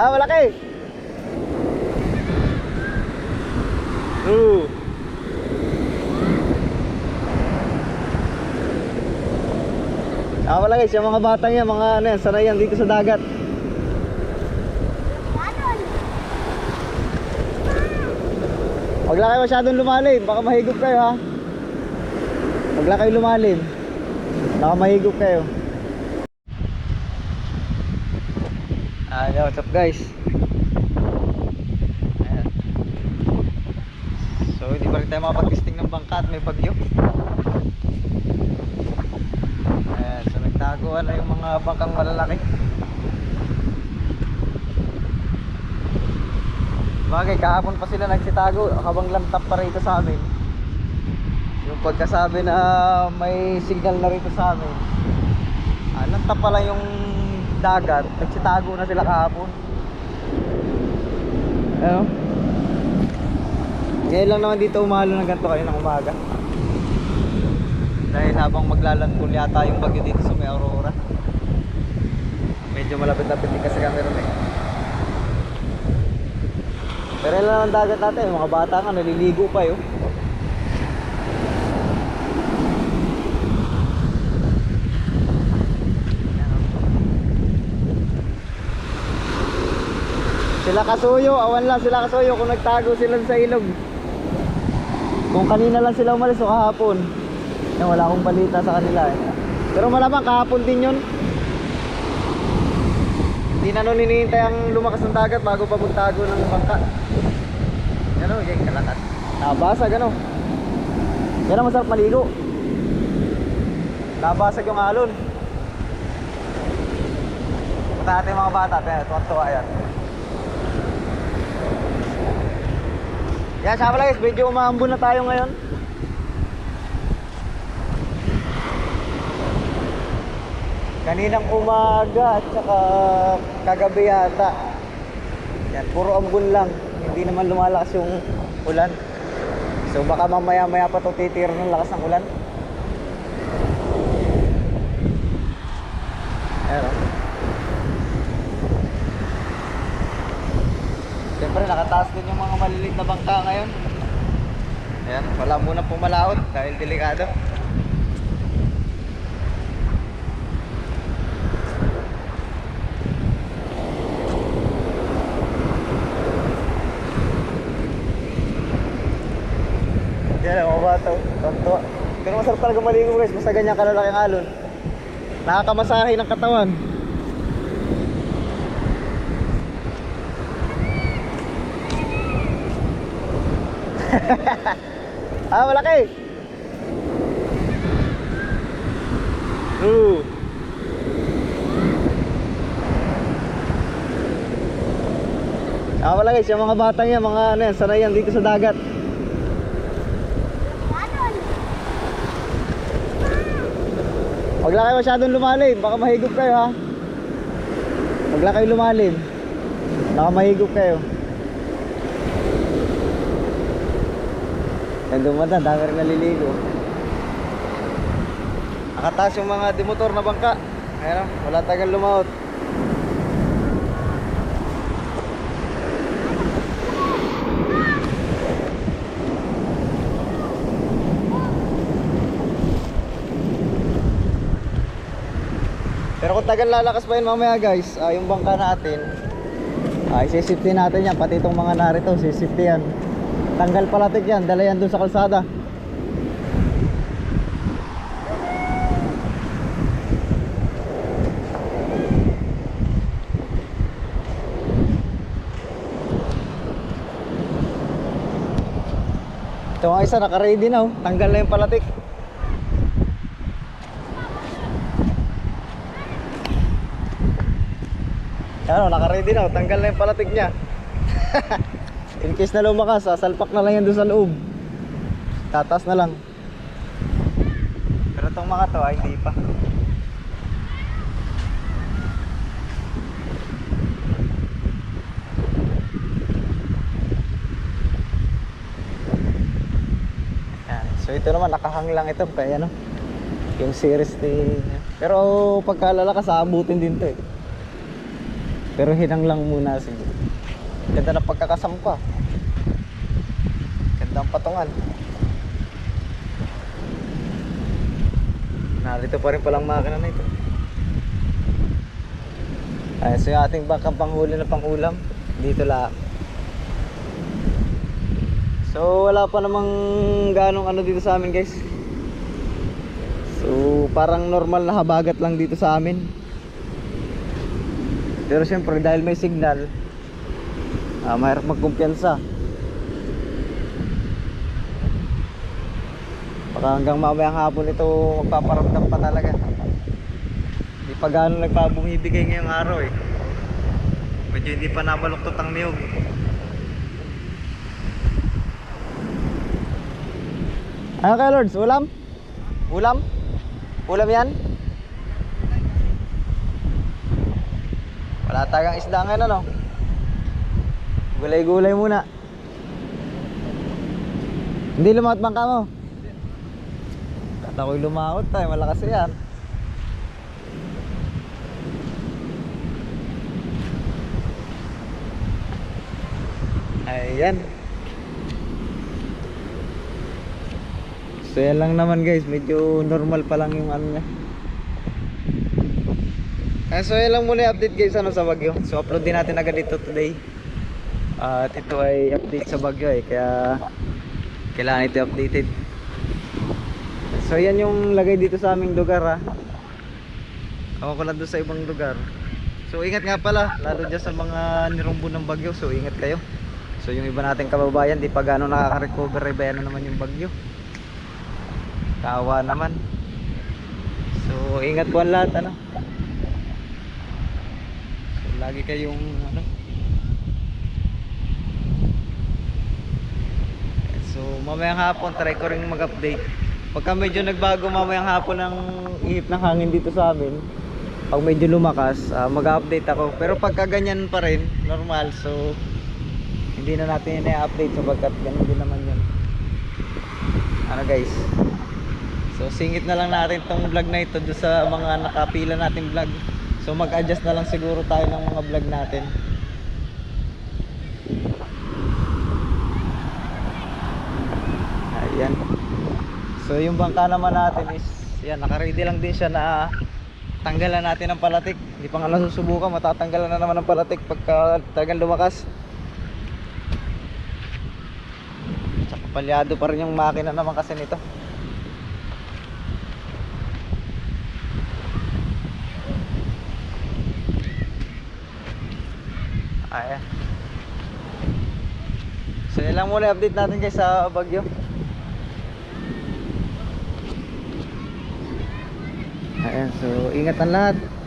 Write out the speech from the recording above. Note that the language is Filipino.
Ah, malaki. Oo. Ah, malaki siya mga batang yan, mga ano yan, sanay yan dito sa dagat. Huwag lang kayo masyadong lumalim, baka mahigop kayo ha. Huwag lang kayo lumalim. Baka mahigop kayo. Ah, what's up guys? Ayan. So, hindi pa rin tayo makapag-testing ng bangka at may bagyo. Ayan, so nagtaguan na yung mga bangkang malalaki. Bagay, kahapon pa sila nagsitago habang lamtap pa rito sa amin. Yung pagkasabi na may signal na rito sa amin. Ah, lamtap pala yung dagat, nagsitago na sila kahapon. Ano? Ngayon lang naman dito umalo ng ganito kayo ng umaga. Dahil habang maglalandfall yata yung bagyo dito sa may Aurora. Medyo malapit-lapit din kasi kami eh. Pero yun lang ang dagat natin, mga bata nga naliligo pa yun. Sila kasuyo, awan lang sila kasuyo kung nagtago sila sa ilog. Kung kanina lang sila umalis o kahapon. Yan, wala akong balita sa kanila eh. Pero malamang kahapon din yun. Hindi na nun hinihintay ang lumakas ng dagat bago pa magtago ng bangka. Yan o, yung kalakas. Nabasag ano. Yan ang masarap maligo. Nabasag yung alon. Punta natin mga bata, tuwa-tuwa yan. Yan, siya pala guys, medyo umaambon na tayo ngayon. Kaninang umaga at saka kagabi yata. Yan, puro ambon lang. Hindi naman lumalakas yung ulan. So baka mamaya maya pa to titira ng lakas ng ulan. Ayan o. Siyempre nakataas din yung mga maliliit na bangka ngayon. Ayan, wala muna pumalaot dahil delikado. Yan ang mga bata. Tonto. Pero masarap talaga maligo guys. Basta ganyan kalalaking alon. Nakakamasahe ng katawan. ah, malaki. Oo. Ah, wala guys, yung mga batang yan, mga ano yan, sanay yan dito sa dagat. Huwag lang masyadong lumalim, baka mahigop kayo ha. Huwag lang kayo lumalim. Baka mahigop kayo. Yan dumanda, dami rin naliligo. Nakataas yung mga demotor na bangka. Ayan wala tagal lumaot. Pero kung tagal lalakas pa yun mamaya guys, ah, yung bangka natin, ay sisifty natin yan, pati itong mga narito, sisifty yan. Tanggal palatik yan, dala yan dun sa kalsada. Ito nga isa, naka-ready na oh. Tanggal na yung palatik. Ano, naka-ready na. oh. Tanggal na yung palatik niya. In case na lumakas, sasalpak na lang yan doon sa loob. Tatas na lang. Pero itong mga to, ay hindi pa. Yan. So ito naman, nakahang lang ito. Kaya ano, yung series ni... Pero pagka lalakas, aabutin din to eh. Pero hinang lang muna siguro. Ganda ng pagkakasampa. Ganda ang patungan. Narito pa rin palang makina na ito. Ay, so yung ating bangkang panghuli na pangulam, dito lang. So wala pa namang ganong ano dito sa amin guys. So parang normal na habagat lang dito sa amin. Pero syempre dahil may signal, ah, mahirap magkumpiyansa. Baka hanggang mamayang hapon ito magpaparamdam pa talaga. Hindi pa gano'n nagpabumibigay ngayong araw eh. Medyo hindi pa nabaluktot ang niyog. Ano kaya Lords? Ulam? Ulam? Ulam yan? Wala tagang isda ngayon ano? Gulay-gulay muna. Hindi lumaot bangka mo? Kata ko'y lumaot tayo, malakas yan. Ayan. So yan lang naman guys, medyo normal pa lang yung ano niya. So yan lang muna update guys ano sa Bagyo. So upload din natin agad dito today. At ito ay update sa Bagyo eh, kaya kailangan ito updated. So yan yung lagay dito sa aming lugar ha. Ako ko lang doon sa ibang lugar. So ingat nga pala, lalo dyan sa mga nirumbo ng Bagyo. So ingat kayo. So yung iba nating kababayan, di pa gano'ng nakaka-recover, iba na naman yung Bagyo. Kawa naman. So ingat po ang lahat ano. So lagi kayong ano. So mamayang hapon try ko ring mag-update. Pagka medyo nagbago mamayang hapon ng ihip ng hangin dito sa amin, pag medyo lumakas, ah, mag-update ako. Pero pagka ganyan pa rin, normal. So hindi na natin i-update sapagkat ganun din naman yun. Ano guys? So singit na lang natin tong vlog na ito doon sa mga nakapila nating vlog. So mag-adjust na lang siguro tayo ng mga vlog natin. Ayan. So yung bangka naman natin is yan, naka-ready lang din siya na tanggalan natin ng palatik. Hindi pa nga nasusubukan, matatanggalan na naman ng palatik pagka talagang lumakas. Tsaka palyado pa rin yung makina naman kasi nito. Ayan. So yun lang muna update natin guys sa Bagyo. Ayan, so ingat ang lahat.